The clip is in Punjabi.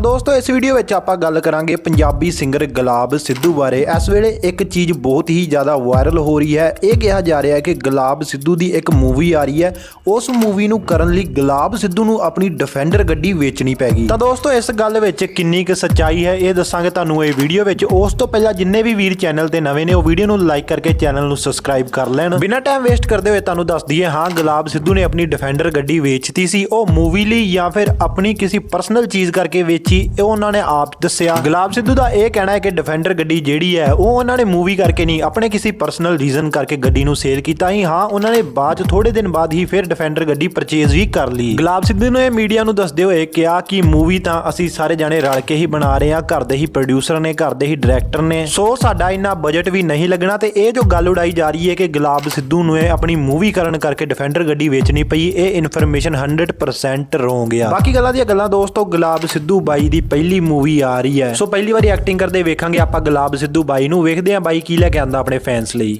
ਤਾਂ ਦੋਸਤੋ, ਇਸ ਵੀਡੀਓ ਵਿੱਚ ਆਪਾਂ ਗੱਲ ਕਰਾਂਗੇ ਪੰਜਾਬੀ ਸਿੰਗਰ ਗੁਲਾਬ ਸਿੱਧੂ ਬਾਰੇ। ਇਸ ਵੇਲੇ ਇੱਕ ਚੀਜ਼ ਬਹੁਤ ਹੀ ਜ਼ਿਆਦਾ ਵਾਇਰਲ ਹੋ ਰਹੀ ਹੈ। ਇਹ ਕਿਹਾ ਜਾ ਰਿਹਾ ਹੈ ਕਿ ਗੁਲਾਬ ਸਿੱਧੂ ਦੀ ਇੱਕ ਮੂਵੀ ਆ ਰਹੀ ਹੈ। ਉਸ ਮੂਵੀ ਨੂੰ ਕਰਨ ਲਈ ਗੁਲਾਬ ਸਿੱਧੂ ਨੂੰ ਆਪਣੀ ਡਿਫੈਂਡਰ ਗੱਡੀ ਵੇਚਣੀ ਪੈ ਗਈ ਤਾਂ ਦੋਸਤੋ, ਇਸ ਗੱਲ ਵਿੱਚ ਕਿੰਨੀ ਕੁ ਸੱਚਾਈ ਹੈ, ਇਹ ਦੱਸਾਂਗੇ ਤੁਹਾਨੂੰ ਇਹ ਵੀਡੀਓ ਵਿੱਚ। ਉਸ ਤੋਂ ਪਹਿਲਾਂ ਜਿੰਨੇ ਵੀ ਵੀਰ ਚੈਨਲ ਤੇ ਨਵੇਂ ਨੇ, ਉਹ ਵੀਡੀਓ ਨੂੰ ਲਾਈਕ ਕਰਕੇ ਚੈਨਲ ਨੂੰ ਸਬਸਕ੍ਰਾਈਬ ਕਰ ਲੈਣ। ਬਿਨਾਂ ਟਾਈਮ ਵੇਸਟ ਕਰਦੇ ਹੋਏ ਤੁਹਾਨੂੰ ਦੱਸ ਦਈਏ, ਹਾਂ, ਗੁਲਾਬ ਸਿੱਧੂ ਨੇ ਆਪਣੀ ਡਿਫੈਂਡਰ ਗੱਡੀ ਵੇਚਤੀ ਸੀ। ਉਹ ਮੂਵੀ ਲਈ ਜਾਂ ਫਿਰ ਆਪਣੀ ਕਿਸੇ ਪਰਸਨਲ ਚੀਜ਼ ਕਰਕੇ ਵੇਚੀ ਇਹ ਉਹਨਾਂ ਨੇ ਆਪ ਦੱਸਿਆ। ਗੁਲਾਬ ਸਿੱਧੂ ਦਾ ਇਹ ਕਹਿਣਾ ਹੈ ਕਿ ਡਿਫੈਂਡਰ ਗੱਡੀ ਜਿਹੜੀ ਹੈ, ਉਹ ਉਹਨਾਂ ਨੇ ਮੂਵੀ ਕਰਕੇ ਨਹੀਂ, ਆਪਣੇ ਕਿਸੇ ਪਰਸਨਲ ਰੀਜ਼ਨ ਕਰਕੇ ਗੱਡੀ ਨੂੰ ਸੇਲ ਕੀਤਾ ਹੀ ਹਾਂ, ਉਹਨਾਂ ਨੇ ਬਾਅਦ ਥੋੜੇ ਦਿਨ ਬਾਅਦ ਹੀ ਫਿਰ ਡਿਫੈਂਡਰ ਗੱਡੀ ਪਰਚੇਜ਼ ਵੀ ਕਰ ਲਈ। ਗੁਲਾਬ ਸਿੱਧੂ ਨੇ ਮੀਡੀਆ ਨੂੰ ਦੱਸਦੇ ਹੋਏ ਕਿਹਾ ਕਿ ਮੂਵੀ ਤਾਂ ਅਸੀਂ ਸਾਰੇ ਜਾਣੇ ਰਲ ਕੇ ਹੀ ਬਣਾ ਰਹੇ ਹਾਂ, ਘਰ ਦੇ ਹੀ ਪ੍ਰੋਡਿਊਸਰ ਨੇ, ਘਰ ਦੇ ਹੀ ਡਾਇਰੈਕਟਰ ਨੇ। ਸੋ ਸਾਡਾ ਇੰਨਾ ਬਜਟ ਵੀ ਨਹੀਂ ਲੱਗਣਾ ਤੇ ਇਹ ਜੋ ਗੱਲ ਉਡਾਈ ਜਾ ਰਹੀ ਹੈ ਕਿ ਗੁਲਾਬ ਸਿੱਧੂ ਨੂੰ ਇਹ ਆਪਣੀ ਮੂਵੀ ਕਰਨ ਕਰਕੇ ਡਿਫੈਂਡਰ ਗੱਡੀ ਵੇਚਣੀ ਪਈ, ਇਹ ਇਨਫੋਰਮੇਸ਼ਨ 100% ਰੋਂਗ ਆ। ਬਾਕੀ ਗੱਲਾਂ ਦੀਆਂ ਗੱਲਾਂ ਦੋਸਤੋ, ਗੁਲਾਬ ਸਿੱਧੂ ਬਾਈ ਦੀ ਪਹਿਲੀ ਮੂਵੀ ਆ ਰਹੀ ਹੈ। ਸੋ ਪਹਿਲੀ ਵਾਰੀ ਐਕਟਿੰਗ ਕਰਦੇ ਵੇਖਾਂਗੇ ਆਪਾਂ ਗੁਲਾਬ ਸਿੱਧੂ ਬਾਈ ਨੂੰ। ਵੇਖਦੇ ਹਾਂ ਬਾਈ ਕੀ ਲੈ ਕੇ ਆਂਦਾ ਆਪਣੇ ਫੈਨਸ ਲਈ।